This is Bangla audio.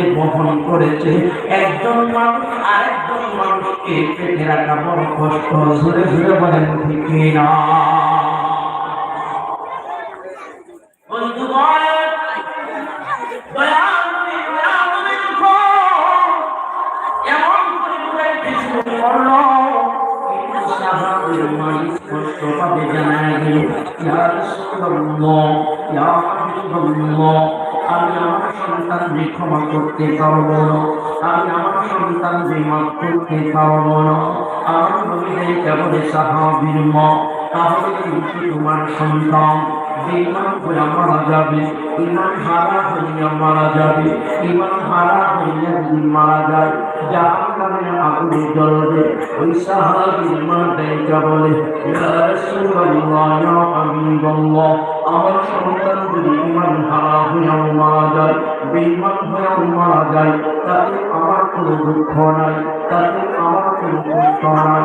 মধ্যে বহন করেছে। একজন মানুষ আরেকজন মানুষকে পেটে রাখা বড় কষ্ট। বলেন না স্পষ্টভাবে জানায় দিল ইয়া রাসূলুল্লাহ ইয়া হাবিবাল্লাহ আমি আমার সন্তানকে ক্ষমা করতে পারব না আমি আমার সন্তানকে মাফ করতে পারব তোমার সন্তান বেঈমান হয়ে মারা যাবে, ইমান হারা হইয়া মারা যাবে, ইমান হারা হইয়া যদি মারা যায়, জাহান্নামের আগুনে জ্বলবে ওই সাহাবীর মা দেখা বলে আমার সন্তান যদি ইমান হারা হইয়াও মারা যায়, বেঈমান হইয়াও মারা যায়, তাতে আমার কোনো দুঃখ নাই, তাতে আমার কোনো কষ্ট নাই।